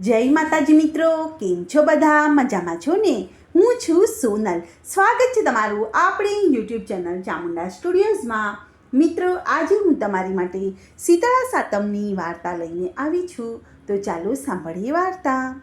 જય માતાજી મિત્રો, કેમ છો બધા? મજામાં છો ને? હું છું સોનલ. સ્વાગત છે તમારું આપણી યુટ્યુબ ચેનલ ચામુંડા સ્ટુડિયોઝમાં. મિત્રો, આજે હું તમારી માટે શીતળા સાતમની વાર્તા લઈને આવી છું. તો ચાલો સાંભળીએ વાર્તા.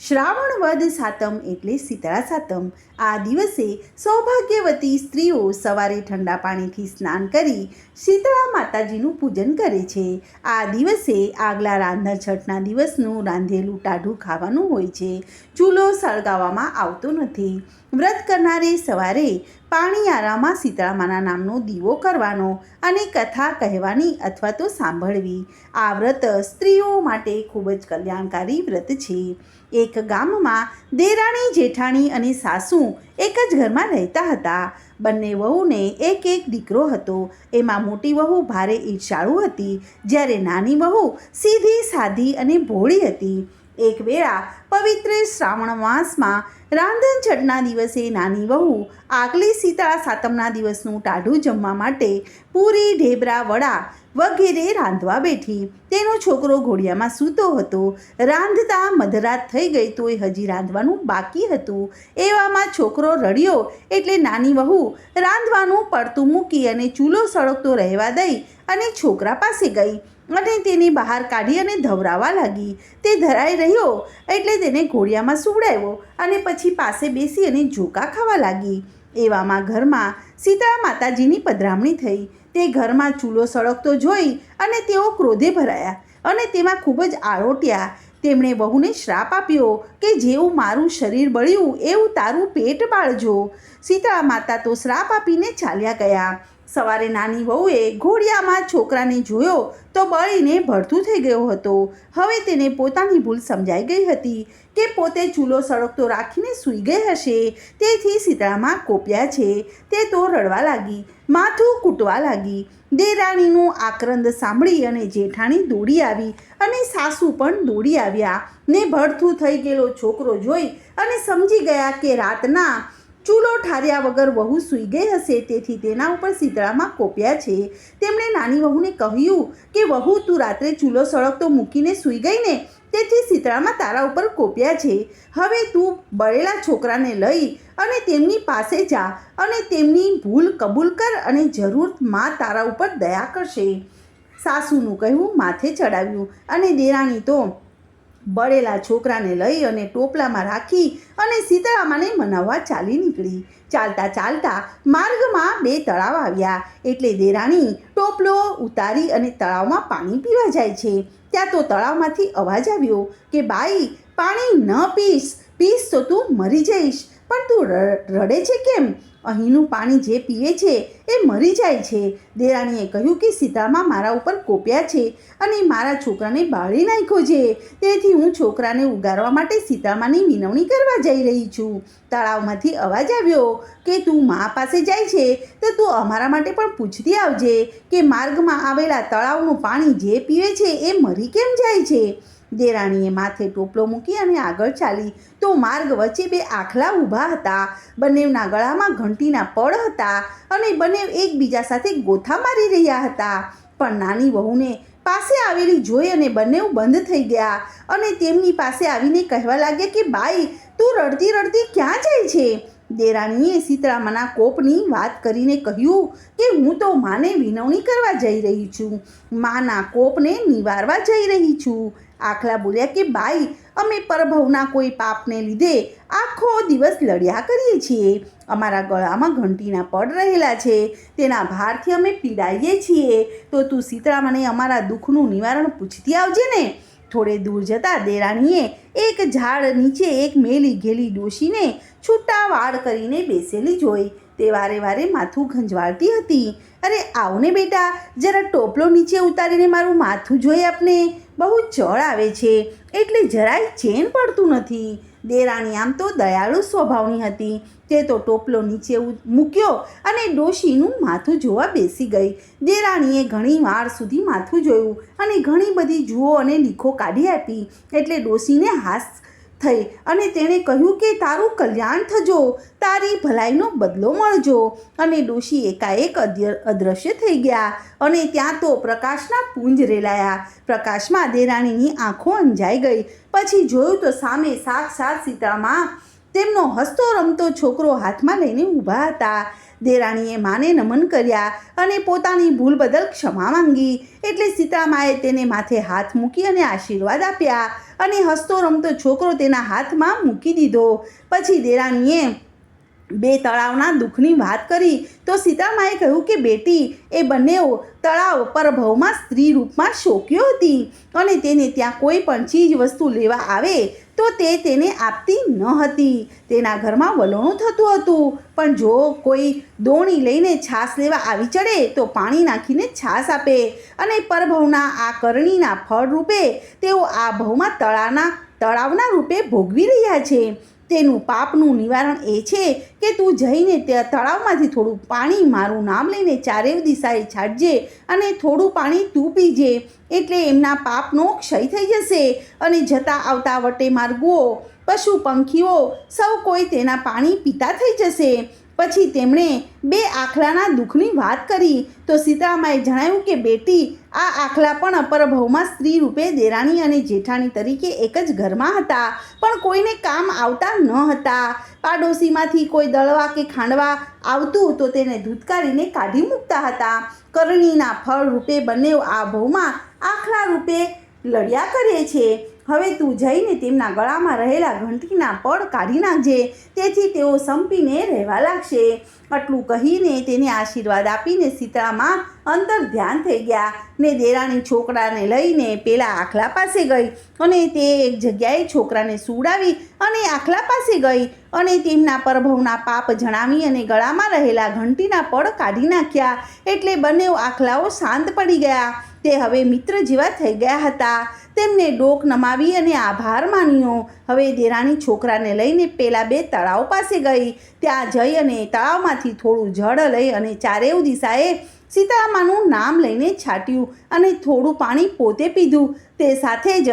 શ્રાવણ વદ સાતમ એટલે શીતળા સાતમ. આ દિવસે સૌભાગ્યવતી સ્ત્રીઓ સવારે ઠંડા પાણીથી સ્નાન કરી શીતળા માતાજીનું પૂજન કરે છે. આ દિવસે આગલા રાંધણ છઠના દિવસનું રાંધેલું ટાઢું ખાવાનું હોય છે. ચૂલો સળગાવવામાં આવતો નથી. વ્રત કરનારે સવારે પાણીયારામાં સીતળામાના નામનો દીવો કરવાનો અને કથા કહેવાની અથવા તો સાંભળવી. આ વ્રત સ્ત્રીઓ માટે ખૂબ જ કલ્યાણકારી વ્રત છે. એક ગામમાં દેરાણી, જેઠાણી અને સાસુ એક જ ઘરમાં રહેતા હતા. બંને વહુને એક એક દીકરો હતો. એમાં મોટી વહુ ભારે ઈર્ષાળુ હતી. જ્યારે નાની વહુ સીધી, સાધી અને ભોળી હતી. એક વેળા પવિત્ર શ્રાવણ માસમાં રાંધણ છઠના દિવસે નાની વહુ આગલી શીતળા સાતમના દિવસનું ટાઢું જમવા માટે પૂરી ઢેબરા વડા વગેરે રાંધવા બેઠી. તેનો છોકરો ઘોડિયામાં સૂતો હતો. રાંધતા મધરાત થઈ ગઈ તોય હજી રાંધવાનું બાકી હતું. એવામાં છોકરો રડ્યો એટલે નાની વહુ રાંધવાનું પડતું મૂકી અને ચૂલો સળગતો રહેવા દઈ અને છોકરા પાસે ગઈ. અને તેને બહાર કાઢી અને ધવરાવા લાગી. તે ધરાઈ રહ્યો એટલે તેને ઘોડિયામાં સુવડાવ્યો અને પછી પાસે બેસી અને ઝોકા ખાવા લાગી. એવામાં ઘરમાં સીતા માતાજીની પધરામણી થઈ. તે ઘરમાં ચૂલો સળગતો જોઈ અને તેઓ ક્રોધે ભરાયા અને તેમાં ખૂબ જ આળોટ્યા તેમણે વહુને શ્રાપ આપ્યો કે જેવું મારું શરીર બળ્યું એવું તારું પેટ બાળજો. સીતાળા માતા તો શ્રાપ આપીને ચાલ્યા ગયા. સવારે નાની વહુએ ઘોડિયામાં છોકરાને જોયો તો બળીને ભડથું થઈ ગયો હતો. હવે તેને પોતાની ભૂલ સમજાઈ ગઈ હતી કે પોતે ચૂલો સળગતો રાખીને સૂઈ ગઈ હશે. તેથી સીતળામાં કોપ્યા છે. તે તો રડવા લાગી, માથું કૂટવા લાગી. દેરાણીનું આક્રંદ સાંભળી અને જેઠાણી દોડી આવી અને સાસુ પણ દોડી આવ્યા ને ભડથું થઈ ગયેલો છોકરો જોઈ અને સમજી ગયા કે રાતના ચૂલો ઠાર્યા વગર વહુ સૂઈ ગઈ હશે. તેથી તેના ઉપર શીતળામાં કોપ્યા છે. તેમણે નાની વહુને કહ્યું કે, વહુ, તું રાત્રે ચૂલો સળગતો મૂકીને સૂઈ ગઈ ને? તેથી શીતળામાં તારા ઉપર કોપ્યા છે. હવે તું બળેલા છોકરાને લઈ અને તેમની પાસે જા અને તેમની ભૂલ કબૂલ કર અને જરૂરમાં તારા ઉપર દયા કરશે. સાસુનું કહેવું માથે ચડાવ્યું અને દેરાણી તો બળેલા છોકરાને લઈ અને ટોપલામાં રાખી અને સીતળામાને મનાવવા ચાલી નીકળી. ચાલતા ચાલતા માર્ગમાં બે તળાવ આવ્યા. એટલે દેરાણી ટોપલો ઉતારી અને તળાવમાં પાણી પીવા જાય છે. ત્યાં તો તળાવમાંથી અવાજ આવ્યો કે, બાઈ, પાણી ન પીશ. પીશ તો તું મરી જઈશ. પણ તું રડે છે કેમ? અહીંનું પાણી જે પીએ છે એ મરી જાય છે. દેરાણીએ કહ્યું કે સીતામાં મારા ઉપર કોપ્યા છે અને મારા છોકરાને બાળી નાખ્યો છે. તેથી હું છોકરાને ઉગારવા માટે સીતામાની વિનવણી કરવા જઈ રહી છું. તળાવમાંથી અવાજ આવ્યો કે તું મા પાસે જાય છે તો તું અમારા માટે પણ પૂછતી આવજે કે માર્ગમાં આવેલા તળાવનું પાણી જે પીવે છે એ મરી કેમ જાય છે? દેરાણીએ માથે ટોપલો મૂકી અને આગળ ચાલી. તો માર્ગ વચ્ચે બે આખલા ઊભા હતા. બંનેવના ગળામાં ઘંટીના પડ હતા અને બંને એકબીજા સાથે ગોથા મારી રહ્યા હતા. પણ નાની વહુને પાસે આવેલી જોઈ અને બંને બંધ થઈ ગયા અને તેમની પાસે આવીને કહેવા લાગ્યા કે, બાઈ, તું રડતી રડતી ક્યાં જાય છે? દેરાણીએ સીતરામના કોપની વાત કરીને કહ્યું કે, હું તો માને વિનવણી કરવા જઈ રહી છું. માના કોપને નિવારવા જઈ રહી છું. આખલા બોલ્યા કે, બાઈ, અમે પરભવના કોઈ પાપને લીધે આખો દિવસ લડ્યા કરીએ છીએ. અમારા ગળામાં ઘંટીના પડ રહેલા છે. તેના ભારથી અમે પીડાઈએ છીએ. તો તું સીતળામાને અમારા દુઃખનું નિવારણ પૂછતી આવજે ને. થોડે દૂર જતાં દેરાણીએ એક ઝાડ નીચે એક મેલી ઘેલી ડોશીને છૂટા વાળ કરીને બેસેલી જોઈ. તે વારે વારે માથું ખંજવાળતી હતી. અરે, આવને બેટા, જરા ટોપલો નીચે ઉતારીને મારું માથું જોઈ આપને. બહુ જળ આવે છે, એટલે જરાય ચેન પડતું નથી. દેરાણી, આમ તો દયાળુ સ્વભાવની હતી. તે તો ટોપલો નીચે મૂક્યો અને ડોશીનું માથું જોવા બેસી ગઈ. દેરાણીએ ઘણી વાર સુધી માથું જોયું અને ઘણી બધી જુઓ અને લીખો કાઢી આપી. એટલે ડોશીને હાસ થઈ અને તેણે કહ્યું કે, તારું કલ્યાણ થજો, તારી ભલાઈનો બદલો મળજો. અને ડોશી એકાએક અદ્ય અદૃશ્ય થઈ ગયા અને ત્યાં તો પ્રકાશના પુંજ રેલાયા. પ્રકાશમાં દેરાણીની આંખો અંજાઈ ગઈ. પછી જોયું તો સામે સાક્ષાત સીતામાં તેમનો હસતો રમતો છોકરો હાથમાં લઈને ઊભા હતા. દેરાણીએ માને નમન કર્યા અને પોતાની ભૂલ બદલ ક્ષમા માંગી. એટલે સીતામાએ તેને માથે હાથ મૂકી અને આશીર્વાદ આપ્યા અને હસતો રમતો છોકરો તેના હાથમાં મૂકી દીધો. પછી દેરાણીએ બે તળાવના દુઃખની વાત કરી તો સીતામાએ કહ્યું કે, બેટી, એ બંનેઓ તળાવ પરભવમાં સ્ત્રી રૂપમાં શોક્યો હતી અને તેને ત્યાં કોઈ પણ ચીજ વસ્તુ લેવા આવે તો તે તેને આપતી ન હતી. તેના ઘરમાં વલોણું થતું હતું. પણ જો કોઈ દોણી લઈને છાશ લેવા આવી ચડે તો પાણી નાખીને છાશ આપે અને પરભવના આ કરણીના ફળ રૂપે તેઓ આ ભવમાં તળાના, તળાવના રૂપે ભોગવી રહ્યા છે. તેનું પાપનું નિવારણ એ છે કે તું જઈને તે તળાવમાંથી થોડું પાણી મારું નામ લઈને ચારેવ દિશાએ છાંટજે અને થોડું પાણી તું પીજે, એટલે એમના પાપનો ક્ષય થઈ જશે. અને જતા આવતા વટે માર્ગુઓ પશુ પંખીઓ, સૌ કોઈ તેના પાણી પીતા થઈ જશે. પછી તેમણે બે આખલાના દુઃખની વાત કરી તો સીતામાએ જણાવ્યું કે, બેટી, આ આખલા પણ પરભવમાં સ્ત્રી રૂપે દેરાણી અને જેઠાણી તરીકે એક જ ઘરમાં હતા, પણ કોઈને કામ આવતા ન હતા. પાડોશીમાંથી કોઈ દળવા કે ખાંડવા આવતું તો તેને ધૂતકારીને કાઢી મૂકતા હતા. કરણીના ફળ રૂપે બંને આ ભવમાં આખલા રૂપે લડ્યા કરે છે. હવે તું જઈને તેમના ગળામાં રહેલા ઘંટીના પડ કાઢી નાખજે. તેથી તેઓ સંપીને રહેવા લાગશે. આટલું કહીને તેને આશીર્વાદ આપીને સીતળામાં અંતર ધ્યાન થઈ ગયા ને દેરાણી છોકરાને લઈને પેલા આખલા પાસે ગઈ અને તે એક જગ્યાએ છોકરાને સુવડાવી અને આખલા પાસે ગઈ અને તેમના પરભવના પાપ જણાવી અને ગળામાં રહેલા ઘંટીના પડ કાઢી નાખ્યા. એટલે બંને આખલાઓ શાંત પડી ગયા. તે હવે મિત્ર જેવા થઈ ગયા હતા. તેમને ડોક નમાવી અને આભાર માન્યો. હવે દેરાણી છોકરાને લઈને પેલા બે તળાવ પાસે ગઈ. ત્યાં જઈ અને તળાવમાંથી થોડું જળ લઈ અને ચારેવ દિશાએ સીતામાનું નામ લઈને છાંટ્યું અને થોડું પાણી પોતે પીધું. તે સાથે જ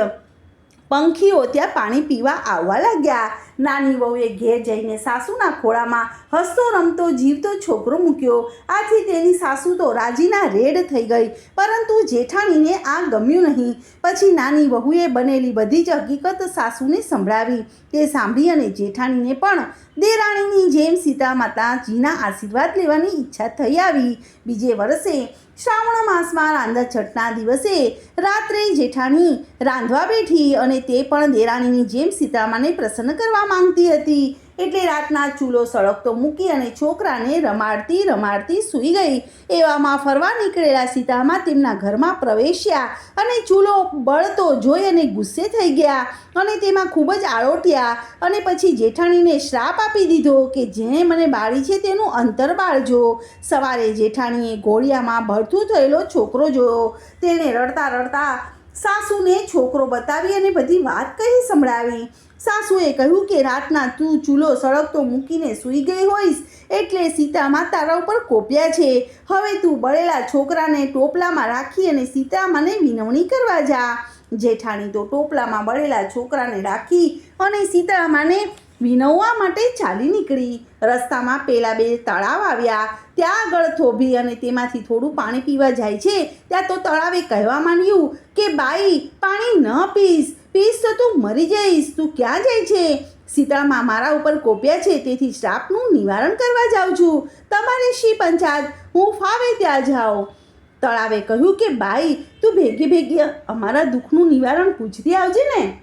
પંખીઓ ત્યાં પાણી પીવા આવવા લાગ્યા. નાની વહુએ ઘેર જઈને સાસુના ખોળામાં હસતો રમતો જીવતો છોકરો મૂક્યો. આથી તેની સાસુ તો રાજીના રેડ થઈ ગઈ, પરંતુ જેઠાણીને આ ગમ્યું નહીં. પછી નાની વહુએ બનેલી બધી જ હકીકત સાસુને સંભળાવી. તે સાંભળી અને જેઠાણીને પણ દેરાણીની જેમ સીતા માતાજીના આશીર્વાદ લેવાની ઈચ્છા થઈ આવી. બીજે વર્ષે શ્રાવણ માસમાં રાંધા છઠના દિવસે રાત્રે જેઠાણી રાંધવા બેઠી અને તે પણ દેરાણીની જેમ સીતામાને પ્રસન્ન કરવા માંગતી હતી. એટલે રાતના ચૂલો સળગતો મૂકી અને છોકરાને રમાડતી રમાડતી સૂઈ ગઈ. એવામાં ફરવા નીકળેલા સીતામાં તેમના ઘરમાં પ્રવેશ્યા અને ચૂલો બળતો જોઈ અને ગુસ્સે થઈ ગયા અને તેમાં ખૂબ જ આળોટ્યા અને પછી જેઠાણીને શ્રાપ આપી દીધો કે જેણે મને બાળી છે તેનું અંતર બાળજો. સવારે જેઠાણીએ ઘોડિયામાં ભરથું થયેલો છોકરો જોયો. તેણે રડતા રડતા સાસુને છોકરો બતાવી અને બધી વાત કહી સંભળાવી. સાસુએ કહ્યું કે, રાતના તું ચૂલો સળગતો મૂકીને સૂઈ ગઈ હોઈશ, એટલે સીતામાં તારા ઉપર કોપ્યા છે. હવે તું બળેલા છોકરાને ટોપલામાં રાખી અને સીતામાને વિનવણી કરવા જા. જેઠાણી તો ટોપલામાં બળેલા છોકરાને રાખી અને સીતામાને વિનવવા માટે ચાલી નીકળી. રસ્તામાં પેલા બે તળાવ આવ્યા. ત્યાં આગળ થોભી અને તેમાંથી થોડું પાણી પીવા જાય છે. ત્યાં તો તળાવે કહેવા માંડ્યું કે, બાઈ, પાણી ન પીશ. પીશ તો તું મરી જઈશ. તું ક્યાં જાય છે? સીતામાં મારા ઉપર કોપ્યા છે. તેથી શ્રાપનું નિવારણ કરવા જાઉં છું. તમારે શી પંચાયત? હું ફાવે ત્યાં જાઓ તળાવે કહ્યું કે, બાઈ, તું ભેગી ભેગી અમારા દુઃખનું નિવારણ પૂછતી આવજે ને.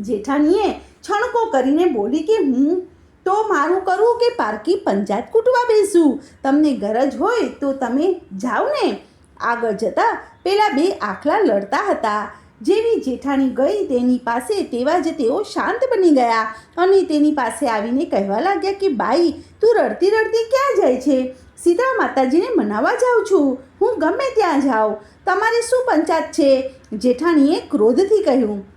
જેઠાણીએ છણકો કરીને બોલી કે હું તો મારું કરું કે પારકી પંચાયત કૂટવા બેસું? તમને ગરજ હોય તો તમે જાઓ ને. આગળ જતાં પેલા બે આખલા લડતા હતા. જેવી જેઠાણી ગઈ તેની પાસે તેવા જ તેઓ શાંત બની ગયા અને તેની પાસે આવીને કહેવા લાગ્યા કે, બાઈ, તું રડતી રડતી ક્યાં જાય છે? સીતા માતાજીને મનાવવા જાઉં છું. હું ગમે ત્યાં જાઉં. તમારે શું પંચાયત છે? જેઠાણીએ ક્રોધથી કહ્યું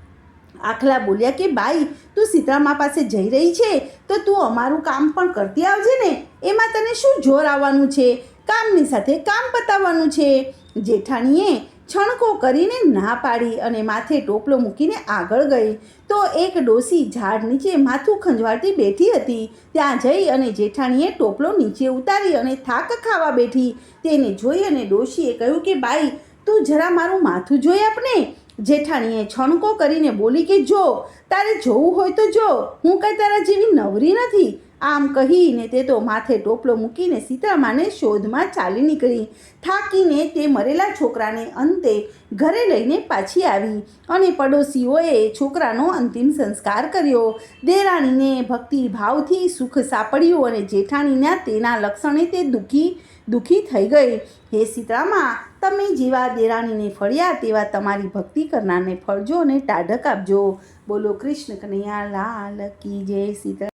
આખલા બોલ્યા કે, બાઈ, તું સીતામા પાસે જઈ રહી છે? તો તું અમારું કામ પણ કરતી આવજે ને. એમાં તને શું જોર આવવાનું છે? કામની સાથે કામ પતાવવાનું છે. જેઠાણીએ છણકો કરીને ના પાડી અને માથે ટોપલો મૂકીને આગળ ગઈ. તો એક ડોસી ઝાડ નીચે માથું ખંજવાળતી બેઠી હતી. ત્યાં જઈ અને જેઠાણીએ ટોપલો નીચે ઉતારી અને થાક ખાવા બેઠી. તેને જોઈ અને ડોશીએ કહ્યું કે, બાઈ, તું જરા મારું માથું જોઈ આપને. જેઠાણીએ છણકો કરીને બોલી કે, જો, તારે જોવું હોય તો જો. હું કાંઈ તારા જેવી નવરી નથી. આમ કહીને તે તો માથે ટોપલો મૂકીને સીતામાને શોધમાં ચાલી નીકળી. થાકીને તે મરેલા છોકરાને અંતે ઘરે લઈને પાછી આવી અને પડોશીઓએ છોકરાનો અંતિમ સંસ્કાર કર્યો. દેરાણીને ભક્તિ ભાવથી સુખ સાંપડ્યું અને જેઠાણીના તેના લક્ષણે તે દુઃખી દુઃખી થઈ ગઈ. હે સીતામાં તમે જેવા દેરાણીને ફળ્યા તેવા તમારી ભક્તિ કરનારને ફળજો અને ટાઢક આપજો. બોલો કૃષ્ણ કનૈયા, લાલ કી જય સીતા